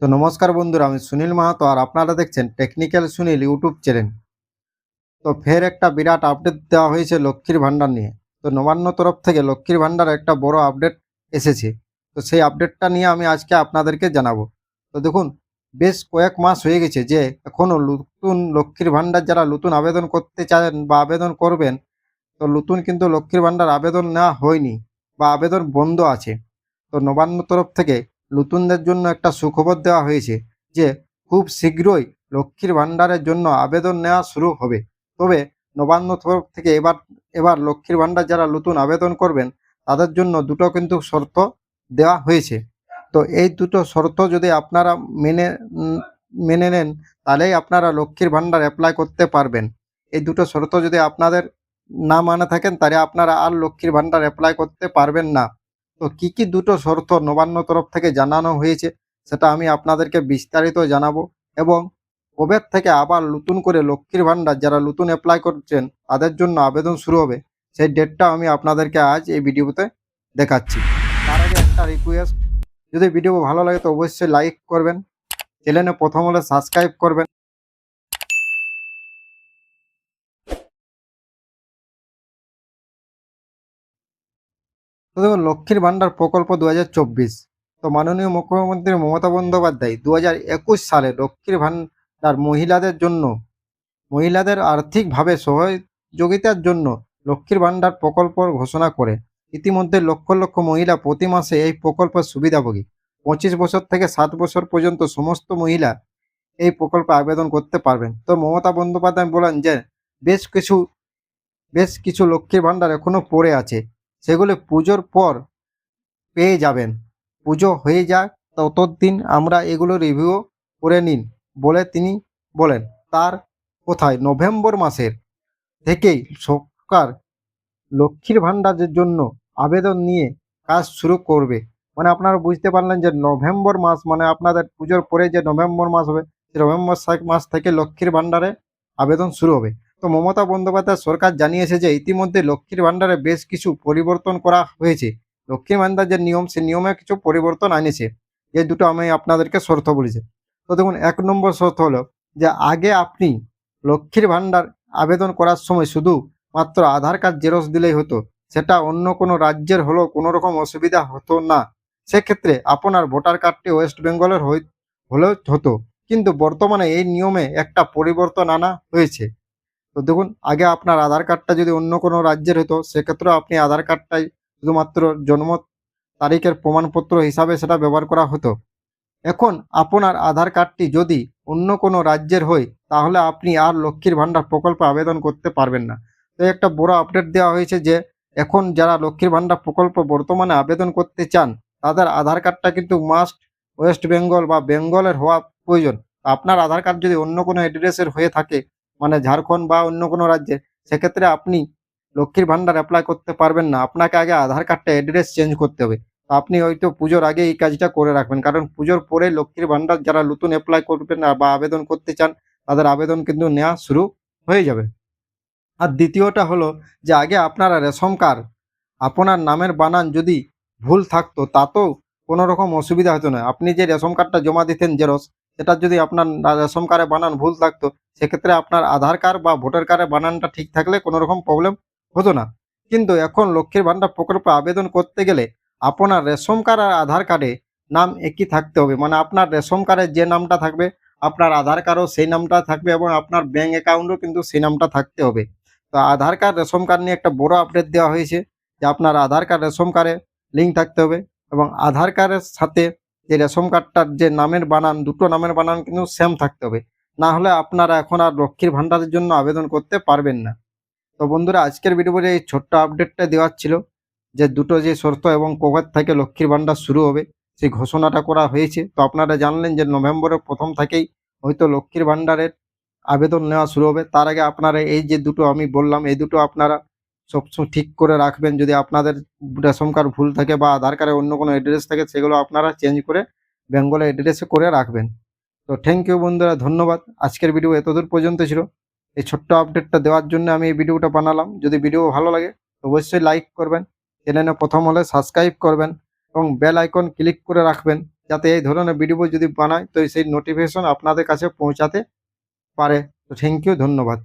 তো নমস্কার বন্ধুরা, আমি সুনীল মাহাতো আর আপনারা দেখছেন টেকনিক্যাল সুনীল ইউটিউব চ্যানেল। তো ফের একটা বিরাট আপডেট দেওয়া হয়েছে লক্ষ্মীর ভাণ্ডার নিয়ে। তো নবান্ন তরফ থেকে লক্ষ্মীর ভাণ্ডার একটা বড় আপডেট এসেছে। তো সেই আপডেটটা নিয়ে আমি আজকে আপনাদেরকে জানাব। তো দেখুন, বেশ কয়েক মাস হয়ে গেছে যে এখনও নতুন লক্ষ্মীর ভাণ্ডার যারা নতুন আবেদন করতে চান বা আবেদন করবেন, তো নতুন কিন্তু লক্ষ্মীর ভাণ্ডার আবেদন নেওয়া হয়নি বা আবেদন বন্ধ আছে। তো নবান্ন তরফ থেকে নতুনদের জন্য একটা সুখবর দেওয়া হয়েছে যে, খুব শীঘ্রই লক্ষ্মীর ভাণ্ডারের জন্য আবেদন নেওয়া শুরু হবে। তবে নবান্ন তরফ থেকে এবার এবার লক্ষ্মীর ভাণ্ডার যারা নতুন আবেদন করবেন, তাদের জন্য দুটো কিন্তু শর্ত দেওয়া হয়েছে। তো এই দুটো শর্ত যদি আপনারা মেনে মেনে নেন, তাহলেই আপনারা লক্ষ্মীর ভাণ্ডার অ্যাপ্লাই করতে পারবেন। এই দুটো শর্ত যদি আপনাদের না মানে থাকেন, তাহলে আপনারা আর লক্ষ্মীর ভাণ্ডার অ্যাপ্লাই করতে পারবেন না। তো কি কি দুটো শর্ত নবান্ন তরফ থেকে জানানো হয়েছে, সেটা আমি আপনাদেরকে বিস্তারিত জানাব এবং কবে থেকে আবার নতুন করে লক্ষ্মীর ভাণ্ডার যারা নতুন অ্যাপ্লাই করছেন, তাদের জন্য আবেদন শুরু হবে। সেই ডেটটা আমি আপনাদেরকে আজ এই ভিডিওতে দেখাচ্ছি। তার আগে একটা রিকোয়েস্ট যদি ভিডিও ভালো লাগে তো অবশ্যই লাইক করবেন, চ্যানেলে প্রথম হলে সাবস্ক্রাইব করবেন। তো দেখুন, লক্ষ্মীর ভাণ্ডার প্রকল্প দু হাজার চব্বিশ। তো মাননীয় মুখ্যমন্ত্রী মমতা বন্দ্যোপাধ্যায় দু একুশ সালে লক্ষ্মীর ভাণ্ডার মহিলাদের জন্য, মহিলাদের আর্থিকভাবে সহযোগিতার জন্য লক্ষ্মীর ভাণ্ডার প্রকল্প ঘোষণা করে, ইতিমধ্যে লক্ষ লক্ষ মহিলা প্রতি মাসে এই প্রকল্পের সুবিধাভোগী। পঁচিশ বছর থেকে সাত বছর পর্যন্ত সমস্ত মহিলা এই প্রকল্পে আবেদন করতে পারবেন। তো মমতা বন্দ্যোপাধ্যায় বলেন যে, বেশ কিছু বেশ কিছু লক্ষ্মীর ভাণ্ডার এখনও পড়ে আছে। সেগুলো পুজোর পর পেয়ে যাবেন। পুজো হয়ে যাক, ততদিন আমরা এগুলো রিভিউ করে নিন বলে তিনি বলেন। তার কোথায় নভেম্বর মাসের থেকেই সরকার লক্ষ্মীর ভাণ্ডারের জন্য আবেদন নিয়ে কাজ শুরু করবে। মানে আপনারা বুঝতে পারলেন যে নভেম্বর মাস মানে আপনাদের পুজোর পরে যে নভেম্বর মাস হবে সেই নভেম্বর মাস থেকে লক্ষ্মীর ভাণ্ডারে আবেদন শুরু হবে। তো মমতা বন্দ্যোপাধ্যায় সরকার জানিয়েছে যে ইতিমধ্যে লক্ষ্মীর ভাণ্ডারে বেশ কিছু পরিবর্তন করা হয়েছে। লক্ষ্মীর ভাণ্ডার যে নিয়ম, সে নিয়মে কিছু পরিবর্তন আনেছে। এই দুটো আমি আপনাদেরকে শর্ত বলেছি। তো দেখুন, এক নম্বর শর্ত হলো যে আগে আপনি লক্ষ্মীর ভাণ্ডার আবেদন করার সময় শুধু মাত্র আধার কার্ড জেরক্স দিলেই হতো। সেটা অন্য কোনো রাজ্যের হলেও কোনো রকম অসুবিধা হতো না। সেক্ষেত্রে আপনার ভোটার কার্ডটি ওয়েস্ট বেঙ্গলের হলেও হতো। কিন্তু বর্তমানে এই নিয়মে একটা পরিবর্তন আনা হয়েছে। তো দেখুন, আগে আপনার আধার কার্ডটা যদি অন্য কোনো রাজ্যের হতো, সেক্ষেত্রেও আপনি আধার কার্ডটাই শুধুমাত্র জন্ম তারিখের প্রমাণপত্র হিসাবে সেটা ব্যবহার করা হতো। এখন আপনার আধার কার্ডটি যদি অন্য কোনো রাজ্যের হয়, তাহলে আপনি আর লক্ষ্মীর ভাণ্ডার প্রকল্পে আবেদন করতে পারবেন না। তো একটা বড় আপডেট দেওয়া হয়েছে যে, এখন যারা লক্ষ্মীর ভাণ্ডার প্রকল্প বর্তমানে আবেদন করতে চান, তাদের আধার কার্ডটা কিন্তু মাস্ট ওয়েস্ট বেঙ্গল বা বেঙ্গলের হওয়া প্রয়োজন। আপনার আধার কার্ড যদি অন্য কোনো অ্যাড্রেসের হয়ে থাকে মানে ঝাড়খণ্ড বা অন্য কোনো রাজ্যে, সেক্ষেত্রে আপনি লক্ষ্মীর ভাণ্ডার অ্যাপ্লাই করতে পারবেন না। আপনাকে আগে আধার কার্ডটা অ্যাড্রেস চেঞ্জ করতে হবে। তো আপনি হয়তো পুজোর আগে এই কাজটা করে রাখবেন। কারণ পুজোর পরে লক্ষ্মীর ভাণ্ডার যারা নতুন অ্যাপ্লাই করবেন বা আবেদন করতে চান, তাদের আবেদন কিন্তু নেওয়া শুরু হয়ে যাবে। আর দ্বিতীয়টা হলো যে আগে আপনারা রেশন কার্ড, আপনার নামের বানান যদি ভুল থাকতো, তাতেও কোনো রকম অসুবিধা হতো না। আপনি যে রেশন কার্ডটা জমা দিতেন জেরক্স সেটা যদি আপনার রেশন কার্ডে বানান, ভুল থাকতো, সেক্ষেত্রে আপনার আধার কার্ড বা ভোটার কার্ডে বানানটা ঠিক থাকলে কোনো রকম প্রবলেম হতো না। কিন্তু এখন লক্ষ্মীর ভাণ্ডার প্রকল্পে আবেদন করতে গেলে আপনার রেশন কার্ড আর আধার কার্ডে নাম একই থাকতে হবে। মানে আপনার রেশন কার্ডে যে নামটা থাকবে, আপনার আধার কার্ডও সেই নামটা থাকবে এবং আপনার ব্যাঙ্ক অ্যাকাউন্টও কিন্তু সেই নামটা থাকতে হবে। তো আধার কার্ড, রেশন কার্ড নিয়ে একটা বড় আপডেট দেওয়া হয়েছে যে আপনার আধার কার্ড, রেশন কার্ডে লিঙ্ক থাকতে হবে এবং আধার কার্ডের সাথে যে রেশন কার্ডটার যে নামের বানান, দুটো নামের বানান কিন্তু সেম থাকতে হবে। না হলে আপনারা এখন আর লক্ষ্মীর ভাণ্ডারের জন্য আবেদন করতে পারবেন না। তো বন্ধুরা, আজকের ভিডিওতে এই ছোট্ট আপডেটটা দেওয়ার ছিল যে দুটো যে শর্ত এবং কভার থেকে লক্ষ্মীর ভাণ্ডার শুরু হবে, সেই ঘোষণাটা করা হয়েছে। তো আপনারা জানলেন যে নভেম্বরের প্রথম থেকেই হয়তো লক্ষ্মীর ভাণ্ডারের আবেদন নেওয়া শুরু হবে। তার আগে আপনারা এই যে দুটো আমি বললাম, এই দুটো আপনারা সবসময় ঠিক করে রাখবেন। যদি আপনাদের রেশন কার্ড ভুল থাকে বা আধার কার্ডে অন্য কোনো অ্যাড্রেস থাকে, সেগুলো আপনারা চেঞ্জ করে বেঙ্গলের অ্যাড্রেসে করে রাখবেন। তো থ্যাংক ইউ বন্ধুরা, ধন্যবাদ। আজকের ভিডিও এতদূর পর্যন্ত ছিল। এই ছোট্ট আপডেটটা দেওয়ার জন্য আমি এই ভিডিওটা বানালাম। যদি ভিডিও ভালো লাগে, অবশ্যই লাইক করবেন। চ্যানেলে প্রথম হলে সাবস্ক্রাইব করবেন এবং বেল আইকন ক্লিক করে রাখবেন যাতে এই ধরনের ভিডিও যদি বানায়, তো সেই নোটিফিকেশন আপনাদের কাছে পৌঁছাতে পারে। তো থ্যাংক ইউ ধন্যবাদ।